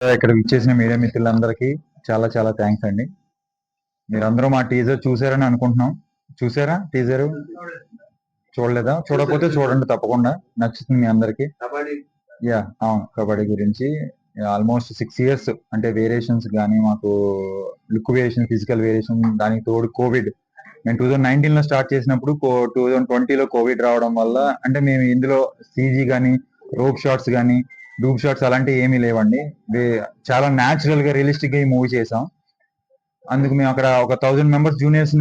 ఇక్కడ విచ్చేసిన మీడియా మిత్రులందరికీ చాలా చాలా థ్యాంక్స్ అండి. మీరందరూ మా టీజర్ చూసారని అనుకుంటున్నాం. చూసారా టీజర్ చూడలేదా? చూడకపోతే చూడండి తప్పకుండా. నచ్చుతుంది మీ అందరికి. యా అవును కబడ్డీ గురించి. ఆల్మోస్ట్ సిక్స్ ఇయర్స్ అంటే వేరియేషన్స్ కానీ మాకు లుక్ వేరియేషన్ ఫిజికల్ వేరియేషన్ దానికి తోడు కోవిడ్ మేము టూ థౌజండ్ నైన్టీన్లో స్టార్ట్ చేసినప్పుడు టూ థౌజండ్ ట్వంటీలో కోవిడ్ రావడం వల్ల అంటే మేము ఇందులో సీజీ కానీ రోప్ షాట్స్ కానీ డూప్ షాట్స్ అలాంటివి ఏమీ లేవండి. చాలా న్యాచురల్గా రియలిస్టిక్గా ఈ మూవీ చేసాం. అందుకు మేము అక్కడ ఒక థౌజండ్ మెంబర్స్ జూనియర్స్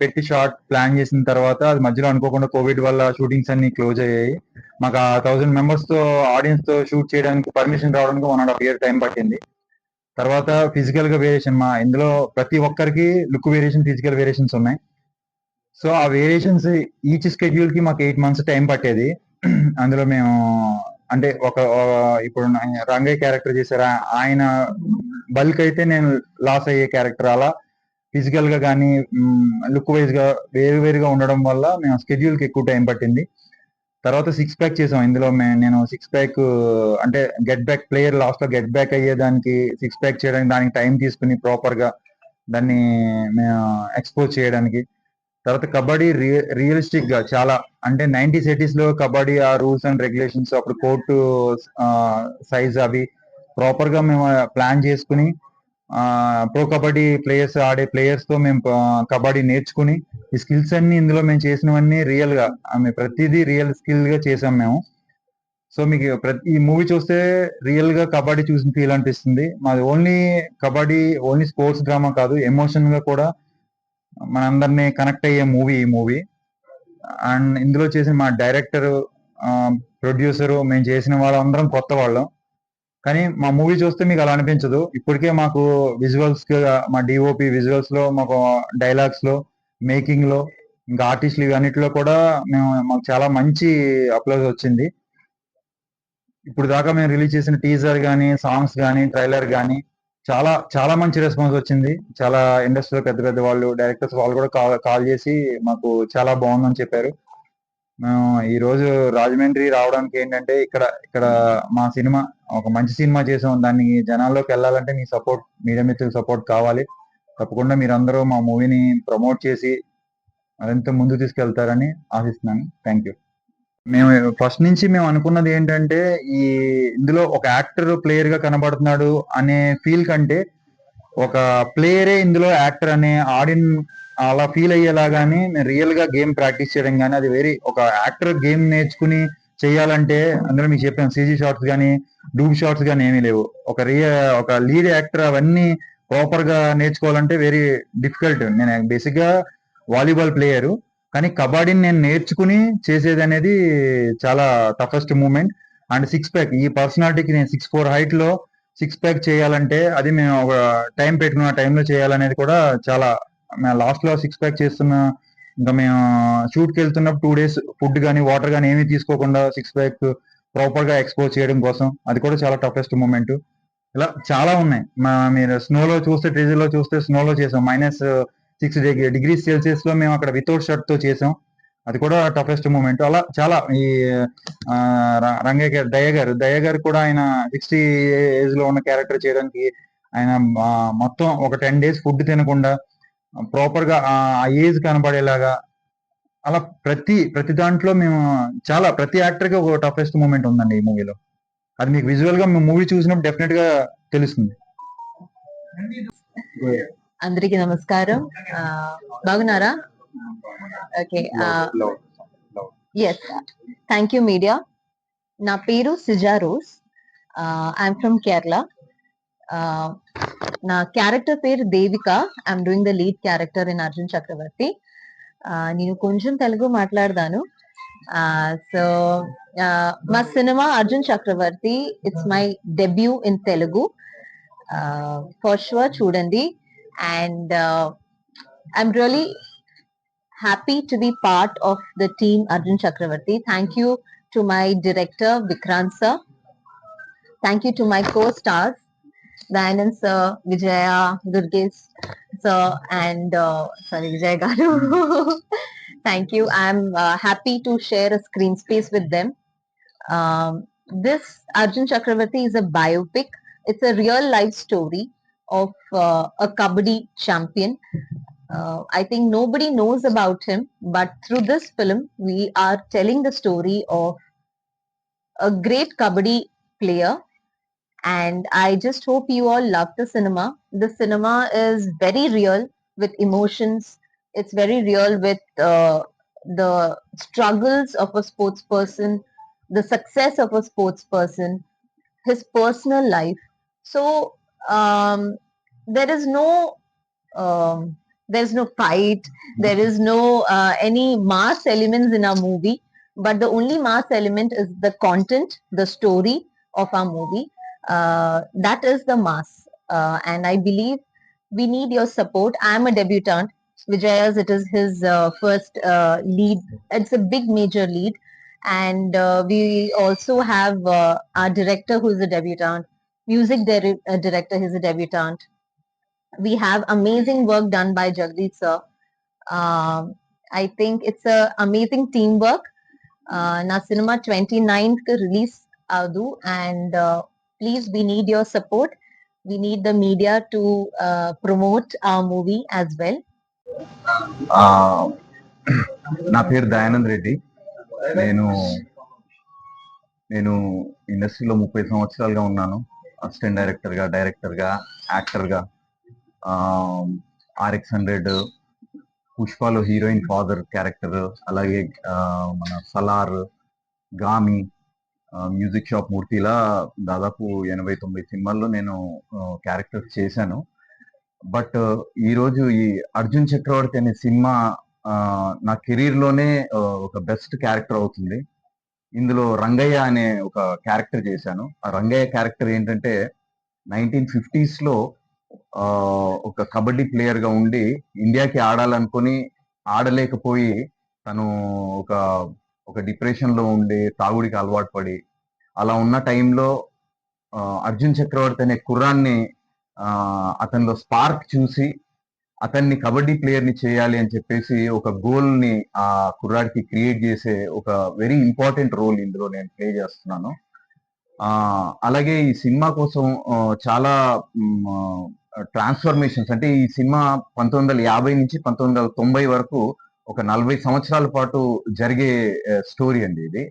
పెట్టి షార్ట్ ప్లాన్ చేసిన తర్వాత అది మధ్యలో అనుకోకుండా కోవిడ్ వల్ల షూటింగ్స్ అన్ని క్లోజ్ అయ్యాయి. మాకు ఆ థౌజండ్ మెంబర్స్తో ఆడియన్స్తో షూట్ చేయడానికి పర్మిషన్ రావడానికి one and half year time పట్టింది. తర్వాత ఫిజికల్గా వేరియేషన్ మా ఇందులో ప్రతి ఒక్కరికి లుక్ వేరియేషన్ ఫిజికల్ వేరియేషన్స్ ఉన్నాయి. సో ఆ వేరియేషన్స్ ఈచ్ స్కెడ్యూల్కి మాకు ఎయిట్ మంత్స్ టైం పట్టేది. అందులో మేము అంటే ఒక ఇప్పుడు రంగయ్య క్యారెక్టర్ చేశారా? ఆయన బల్క్ అయితే నేను లాస్ అయ్యే క్యారెక్టర్. అలా ఫిజికల్గా కానీ లుక్ వైజ్గా వేరు వేరుగా ఉండడం వల్ల మేము స్కెడ్యూల్కి ఎక్కువ టైం పట్టింది. తర్వాత సిక్స్ ప్యాక్ చేసాం ఇందులో మే- నేను సిక్స్ ప్యాక్ అంటే గెట్ బ్యాక్ ప్లేయర్ లాస్ట్లో గెట్ బ్యాక్ అయ్యేదానికి సిక్స్ ప్యాక్ చేయడానికి దానికి టైం తీసుకుని ప్రాపర్గా దాన్ని మేము ఎక్స్పోజ్ చేయడానికి తర్వాత కబడ్డీ రియలిస్టిక్గా చాలా అంటే నైన్టీస్ ఎయిటీస్లో కబడ్డీ ఆ రూల్స్ అండ్ రెగ్యులేషన్స్ అప్పుడు కోర్టు సైజ్ అవి ప్రాపర్గా మేము ప్లాన్ చేసుకుని ప్రో కబడ్డీ ప్లేయర్స్ ఆడే ప్లేయర్స్తో మేము కబడ్డీ నేర్చుకుని ఈ స్కిల్స్ అన్ని ఇందులో మేము చేసినవన్నీ రియల్గా ఆమె ప్రతిదీ రియల్ స్కిల్గా చేసాం మేము. సో మీకు ప్రతి ఈ మూవీ చూస్తే రియల్గా కబడ్డీ చూసిన ఫీల్ అనిపిస్తుంది. మాది only kabaddi only sports drama కాదు ఎమోషన్గా కూడా మనందరినీ కనెక్ట్ అయ్యే మూవీ ఈ మూవీ అండ్ ఇందులో చేసిన మా డైరెక్టర్ ప్రొడ్యూసర్ మేము చేసిన వాళ్ళందరం కొత్త వాళ్ళం. కానీ మా మూవీ చూస్తే మీకు అలా అనిపించదు. ఇప్పటికే మాకు విజువల్స్ మా డిఓపి విజువల్స్లో మాకు డైలాగ్స్లో మేకింగ్లో ఇంకా ఆర్టిస్టులు ఇవన్నిటిలో కూడా మేము మాకు చాలా మంచి అప్లోజ్ వచ్చింది. ఇప్పుడు దాకా మేము రిలీజ్ చేసిన టీజర్ కానీ సాంగ్స్ కానీ ట్రైలర్ కానీ చాలా చాలా మంచి రెస్పాన్స్ వచ్చింది. చాలా ఇండస్ట్రీలో పెద్ద పెద్ద వాళ్ళు డైరెక్టర్స్ వాళ్ళు కూడా కాల్ కాల్ చేసి మాకు చాలా బాగుందని చెప్పారు. మేము ఈ రోజు రాజమండ్రి రావడానికి ఏంటంటే ఇక్కడ ఇక్కడ మా సినిమా ఒక మంచి సినిమా చేసాం. దాన్ని జనాల్లోకి వెళ్ళాలంటే మీ సపోర్ట్ మీడియా మిత్రుల సపోర్ట్ కావాలి. తప్పకుండా మీరందరూ మా మూవీని ప్రమోట్ చేసి మరింత ముందు తీసుకెళ్తారని ఆశిస్తున్నాను. థ్యాంక్ యూ మేము ఫస్ట్ నుంచి మేము అనుకున్నది ఏంటంటే ఈ ఇందులో ఒక యాక్టర్ ప్లేయర్గా కనబడుతున్నాడు అనే ఫీల్ కంటే ఒక ప్లేయరే ఇందులో యాక్టర్ అనే ఆడిన్ అలా ఫీల్ అయ్యేలాగానే మేము రియల్గా గేమ్ ప్రాక్టీస్ చేయడం కానీ అది వెరీ ఒక యాక్టర్ గేమ్ నేర్చుకుని చేయాలంటే అందులో మీకు చెప్పాను సీజీ షార్ట్స్ కానీ డూబ్ షార్ట్స్ కానీ ఏమీ లేవు. ఒక రియ ఒక లీడ్ యాక్టర్ అవన్నీ ప్రాపర్గా నేర్చుకోవాలంటే వెరీ డిఫికల్ట్ నేను బేసిక్గా వాలీబాల్ ప్లేయర్ కానీ కబడ్డీని నేను నేర్చుకుని చేసేది అనేది చాలా toughest moment and six pack ఈ పర్సనాలిటీకి నేను సిక్స్ ఫోర్ హైట్లో సిక్స్ ప్యాక్ చేయాలంటే అది మేము ఒక టైం పెట్టుకున్న టైంలో చేయాలనేది కూడా చాలా లాస్ట్లో సిక్స్ ప్యాక్ చేస్తున్న ఇంకా మేము షూట్కి వెళ్తున్నప్పుడు టూ డేస్ ఫుడ్ కానీ వాటర్ కానీ ఏమీ తీసుకోకుండా సిక్స్ ప్యాక్ ప్రాపర్గా ఎక్స్పోజ్ చేయడం కోసం అది కూడా చాలా టఫెస్ట్ మూమెంట్ ఇలా చాలా ఉన్నాయి. మా మీరు స్నోలో చూస్తే ట్రెజర్లో చూస్తే స్నోలో చేసాం. మైనస్ సిక్స్ డిగ్రీ సెల్సియస్లో మేము అక్కడ వితౌట్ షర్ట్తో చేసాం. అది కూడా టఫెస్ట్ మూమెంట్. అలా చాలా ఈ ర- రంగయ్య గారు దయ గారు దయ గారు కూడా ఆయన సిక్స్టీ ఏజ్లో ఉన్న క్యారెక్టర్ చేయడానికి ఆయన మొత్తం ఒక టెన్ డేస్ ఫుడ్ తినకుండా ప్రాపర్గా ఆ ఏజ్ కనబడేలాగా అలా ప్రతి ప్రతి దాంట్లో మేము చాలా ప్రతి యాక్టర్కి ఒక టఫెస్ట్ మూమెంట్ ఉందండి ఈ మూవీలో. అది మీకు విజువల్గా మూవీ చూసినప్పుడు డెఫినెట్గా తెలుస్తుంది అందరికి నమస్కారం. బాగున్నారా? Okay yes thank you media నా పేరు Sija Rose. I'm from Kerala నా క్యారెక్టర్ పేరు Devika. I'm doing the lead character in Arjun Chakravarthy నేను కొంచెం తెలుగు మాట్లాడదాను. సో మా cinema Arjun Chakravarthy it's my debut in Telugu for sure చూడండి. And uh, I'm really happy to be part of the team Arjun Chakravarti. Thank you to my director Vikrant sir. Thank you to my co-stars Dayanan sir, Vijaya, Durgesh sir, and uh, sorry Vijay Garu. Thank you. I'm uh, happy to share a screen space with them. Um, this Arjun Chakravarti is a biopic it's a real life story of uh, a kabaddi champion. Uh, I think nobody knows about him, but through this film, we are telling the story of a great kabaddi player. And I just hope you all love the cinema. The cinema is very real with emotions. It's very real with uh, the struggles of a sports person, the success of a sports person, his personal life. So um, there is no um, there's no fight, there is no uh, any mass elements in our movie, but the only mass element is the content, the story of our movie. Uh, that is the mass, uh, and I believe we need your support. I'm a debutant. Vijaya's it is his uh, first uh, lead. It's a big major lead, and uh, we also have uh, our director who is a debutant, music dir- uh, director who's a debutant. We have amazing work done by Jagdeep sir. Um, I think it's a amazing teamwork. Uh, నా cinema twenty ninth కి release అవదు and please we need your support we need the media to promote a movie as well ah, నా పేరు దయానంద్ రెడ్డి నేను నేను ఇండస్ట్రీలో ముప్పై సంవత్సరాలుగా ఉన్నాను అసిస్టెంట్ డైరెక్టర్గా డైరెక్టర్గా యాక్టర్గా ఆర్ఎక్స్ హండ్రెడ్ పుష్పలో హీరోయిన్ ఫాదర్ క్యారెక్టర్ అలాగే మన సలార్ గామి మ్యూజిక్ షాప్ మూర్తిలా దాదాపు ఎనభై తొంభై సినిమాల్లో నేను క్యారెక్టర్స్ చేశాను. బట్ ఈరోజు ఈ అర్జున్ చక్రవర్తి అనే సినిమా నా కెరీర్లోనే ఒక బెస్ట్ క్యారెక్టర్ అవుతుంది. ఇందులో రంగయ్య అనే ఒక క్యారెక్టర్ చేశాను. ఆ రంగయ్య క్యారెక్టర్ ఏంటంటే నైన్టీన్ ఫిఫ్టీస్లో ఒక కబడ్డీ ప్లేయర్గా ఉండి ఇండియాకి ఆడాలనుకుని ఆడలేకపోయి తను ఒక ఒక డిప్రెషన్లో ఉండి తాగుడికి అలవాటు పడి అలా ఉన్న టైంలో అర్జున్ చక్రవర్తి అనే కుర్రాన్ని అతనిలో స్పార్క్ చూసి అతన్ని కబడ్డీ ప్లేయర్ని చేయాలి అని చెప్పేసి ఒక గోల్ని ఆ కుర్రాడికి క్రియేట్ చేసే ఒక వెరీ ఇంపార్టెంట్ రోల్ ఇందులో నేను ప్లే చేస్తున్నాను. ఆ అలాగే ఈ సినిమా కోసం చాలా ట్రాన్స్ఫర్మేషన్స్ అంటే ఈ సినిమా పంతొమ్మిది వందల యాభై నుంచి పంతొమ్మిది వందల తొంభై వరకు ఒక నలభై సంవత్సరాల పాటు జరిగే స్టోరీ అండి ఇది.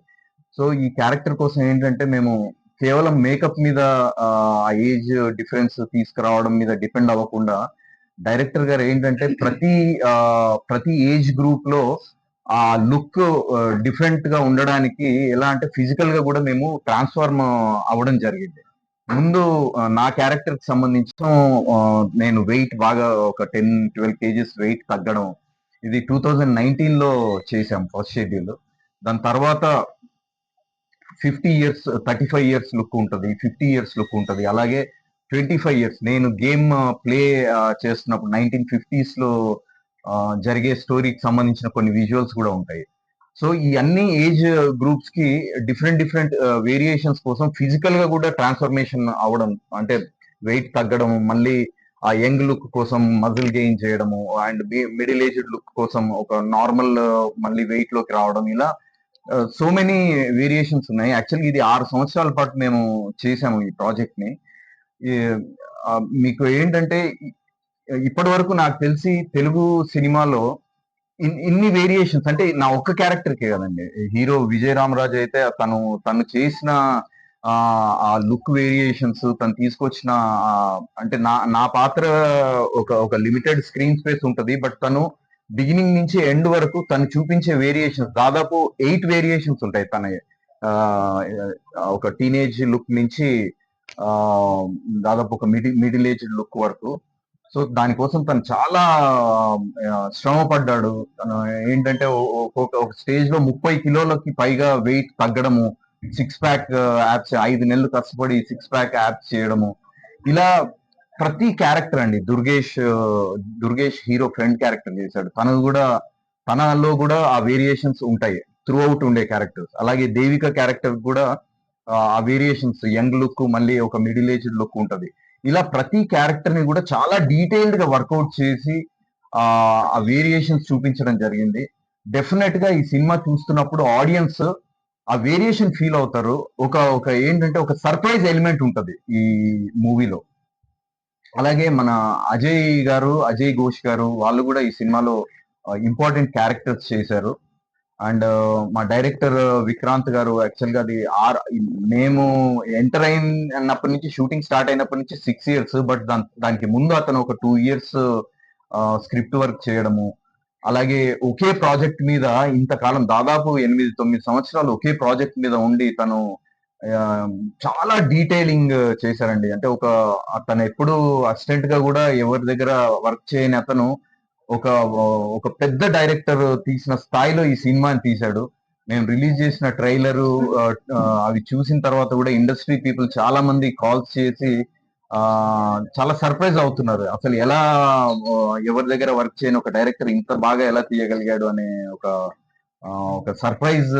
సో ఈ క్యారెక్టర్ కోసం ఏంటంటే మేము కేవలం మేకప్ మీద ఆ ఏజ్ డిఫరెన్స్ తీసుకురావడం మీద డిపెండ్ అవ్వకుండా డైరెక్టర్ గారు ఏంటంటే ప్రతి ప్రతి ఏజ్ గ్రూప్లో ఆ లుక్ డిఫరెంట్గా ఉండడానికి ఎలా అంటే ఫిజికల్గా కూడా మేము ట్రాన్స్ఫార్మ్ అవ్వడం జరిగింది. ముందు నా క్యారెక్టర్కి సంబంధించిన నేను వెయిట్ బాగా ఒక టెన్ ట్వెల్వ్ కేజీస్ వెయిట్ తగ్గడం ఇది టూ థౌజండ్ నైన్టీన్లో చేసాం ఫస్ట్ షెడ్యూల్. దాని తర్వాత fifty years thirty five years look ఉంటుంది ఫిఫ్టీ ఇయర్స్ లుక్ ఉంటుంది. అలాగే ట్వంటీ ఫైవ్ ఇయర్స్ నేను గేమ్ ప్లే చేస్తున్నప్పుడు నైన్టీన్ ఫిఫ్టీస్లో జరిగే స్టోరీకి సంబంధించిన కొన్ని విజువల్స్ కూడా ఉంటాయి. సో ఈ అన్ని ఏజ్ గ్రూప్స్కి డిఫరెంట్ డిఫరెంట్ వేరియేషన్స్ కోసం ఫిజికల్గా కూడా ట్రాన్స్ఫర్మేషన్ అవ్వడం అంటే వెయిట్ తగ్గడం మళ్ళీ ఆ యంగ్ లుక్ కోసం మజిల్ గెయిన్ చేయడము అండ్ మిడిల్ ఏజ్డ్ లుక్ కోసం ఒక నార్మల్ మళ్ళీ వెయిట్లోకి రావడం ఇలా సో మెనీ వేరియేషన్స్ ఉన్నాయి. యాక్చువల్గా ఇది ఆరు సంవత్సరాల పాటు మేము చేసాము ఈ ప్రాజెక్ట్ని. మీకు ఏంటంటే ఇప్పటి వరకు నాకు తెలిసి తెలుగు సినిమాలో ఇన్- ఇన్ని వేరియేషన్స్ అంటే నా ఒక్క క్యారెక్టర్కే కదండి. హీరో విజయ్ రామరాజు అయితే తను తను చేసిన ఆ, లుక్ వేరియేషన్స్ తను తీసుకొచ్చిన అంటే నా నా పాత్ర ఒక ఒక లిమిటెడ్ స్క్రీన్ స్పేస్ ఉంటుంది. బట్ తను బిగినింగ్ నుంచి ఎండ్ వరకు తను చూపించే వేరియేషన్స్ దాదాపు ఎయిట్ వేరియేషన్స్ ఉంటాయి తన ఒక టీనేజ్ లుక్ నుంచి దాదాపు ఒక మిడిల్ మిడిల్ ఏజ్ లుక్ వరకు. సో దానికోసం తను చాలా శ్రమ పడ్డాడు ఏంటంటే ఒక స్టేజ్లో ముప్పై కిలోలకి పైగా వెయిట్ తగ్గడము సిక్స్ ప్యాక్ యాప్స్ ఐదు నెలలు కష్టపడి సిక్స్ ప్యాక్ యాప్స్ చేయడము. ఇలా ప్రతి క్యారెక్టర్ అండి Durgesh Durgesh hero friend character చేశాడు. తనది కూడా తనలో కూడా ఆ వేరియేషన్స్ ఉంటాయి త్రూ అవుట్ ఉండే క్యారెక్టర్స్ అలాగే దేవిక క్యారెక్టర్ కూడా ఆ, వేరియేషన్స్ యంగ్ లుక్ మళ్ళీ ఒక మిడిల్ ఏజ్ లుక్ ఉంటది. ఇలా ప్రతి క్యారెక్టర్ని కూడా చాలా డీటెయిల్డ్గా వర్కౌట్ చేసి ఆ ఆ వేరియేషన్స్ చూపించడం జరిగింది. డెఫినెట్గా ఈ సినిమా చూస్తున్నప్పుడు ఆడియన్స్ ఆ వేరియేషన్ ఫీల్ అవుతారు. ఒక ఒక ఏంటంటే ఒక సర్ప్రైజ్ ఎలిమెంట్ ఉంటది ఈ మూవీలో అలాగే మన అజయ్ గారు అజయ్ ఘోష్ గారు వాళ్ళు కూడా ఈ సినిమాలో ఇంపార్టెంట్ క్యారెక్టర్స్ చేశారు. అండ్ మా డైరెక్టర్ విక్రాంత్ గారు యాక్చువల్గా అది ఆర్ మేము ఎంటర్ అయినప్పటి నుంచి షూటింగ్ స్టార్ట్ అయినప్పటి నుంచి సిక్స్ ఇయర్స్ బట్ దానికి ముందు అతను ఒక టూ ఇయర్స్ స్క్రిప్ట్ వర్క్ చేయడము అలాగే ఒకే ప్రాజెక్ట్ మీద ఇంతకాలం దాదాపు ఎనిమిది తొమ్మిది సంవత్సరాలు ఒకే ప్రాజెక్ట్ మీద ఉండి తను చాలా డీటెయిలింగ్ చేశారండి. అంటే ఒక తను ఎప్పుడు అసిస్టెంట్గా కూడా ఎవరి దగ్గర వర్క్ చేయని అతను ఒక ఒక పెద్ద డైరెక్టర్ తీసిన స్థాయిలో ఈ సినిమాని తీశాడు. మేము రిలీజ్ చేసిన ట్రైలర్ అవి చూసిన తర్వాత కూడా ఇండస్ట్రీ పీపుల్ చాలా మంది కాల్స్ చేసి ఆ చాలా సర్ప్రైజ్ అవుతున్నారు. అసలు ఎలా ఎవరి దగ్గర వర్క్ చేయని ఒక డైరెక్టర్ ఇంత బాగా ఎలా తీయగలిగాడు అనే ఒక ఒక సర్ప్రైజ్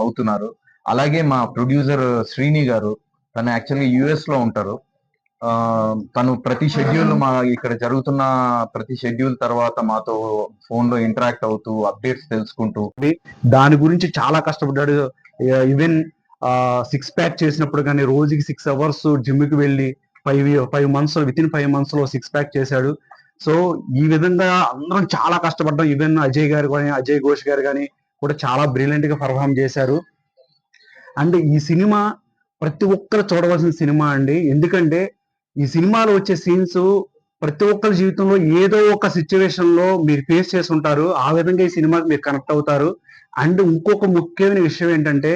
అవుతున్నారు. అలాగే మా ప్రొడ్యూసర్ శ్రీని గారు తను యాక్చువల్గా యుఎస్లో ఉంటారు. తను ప్రతి షెడ్యూల్ మా ఇక్కడ జరుగుతున్న ప్రతి షెడ్యూల్ తర్వాత మాతో ఫోన్లో ఇంటరాక్ట్ అవుతూ అప్డేట్స్ తెలుసుకుంటూ దాని గురించి చాలా కష్టపడ్డాడు. ఈవెన్ సిక్స్ ప్యాక్ చేసినప్పుడు కానీ రోజుకి సిక్స్ అవర్స్ జిమ్కి వెళ్ళి five five months with in five మంత్స్లో సిక్స్ ప్యాక్ చేశాడు. సో ఈ విధంగా అందరం చాలా కష్టపడ్డాం. ఈవెన్ అజయ్ గారు కానీ అజయ్ ఘోష్ గారు కానీ కూడా చాలా బ్రిలియంట్గా పర్ఫామ్ చేశారు. అండ్ ఈ సినిమా ప్రతి ఒక్కరు చూడవలసిన సినిమా అండి. ఎందుకంటే ఈ సినిమాలో వచ్చే సీన్స్ ప్రతి ఒక్కరి జీవితంలో ఏదో ఒక సిచ్యువేషన్లో మీరు ఫేస్ చేసి ఉంటారు. ఆ విధంగా ఈ సినిమాకి మీరు కనెక్ట్ అవుతారు. అండ్ ఇంకొక ముఖ్యమైన విషయం ఏంటంటే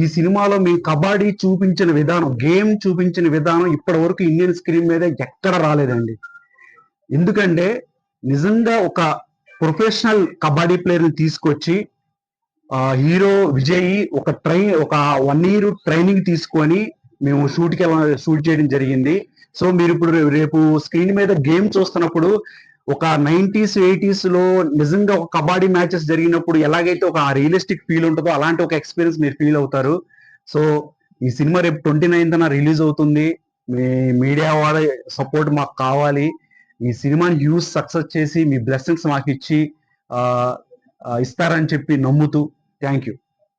ఈ సినిమాలో మీ కబడ్డీ చూపించిన విధానం గేమ్ చూపించిన విధానం ఇప్పటి వరకు ఇండియన్ స్క్రీన్ మీద ఎక్కడ రాలేదండి. ఎందుకంటే నిజంగా ఒక ప్రొఫెషనల్ కబడ్డీ ప్లేయర్ని తీసుకొచ్చి హీరో విజయ్ ఒక ట్రైన్ ఒక వన్ ఇయర్ ట్రైనింగ్ తీసుకొని మేము షూట్కి షూట్ చేయడం జరిగింది. సో మీరు ఇప్పుడు రేపు స్క్రీన్ మీద గేమ్ చూస్తున్నప్పుడు ఒక నైన్టీస్ ఎయిటీస్లో నిజంగా ఒక కబడ్డీ మ్యాచెస్ జరిగినప్పుడు ఎలాగైతే ఒక రియలిస్టిక్ ఫీల్ ఉంటుందో అలాంటి ఒక ఎక్స్పీరియన్స్ మీరు ఫీల్ అవుతారు. సో ఈ సినిమా రేపు ట్వంటీ నైన్త్ రిలీజ్ అవుతుంది. మీ మీడియా వాళ్ళ సపోర్ట్ మాకు కావాలి. ఈ సినిమాని యూస్ సక్సెస్ చేసి మీ బ్లెస్సింగ్స్ మాకు ఇచ్చి ఇస్తారని చెప్పి నమ్ముతూ థ్యాంక్ యూ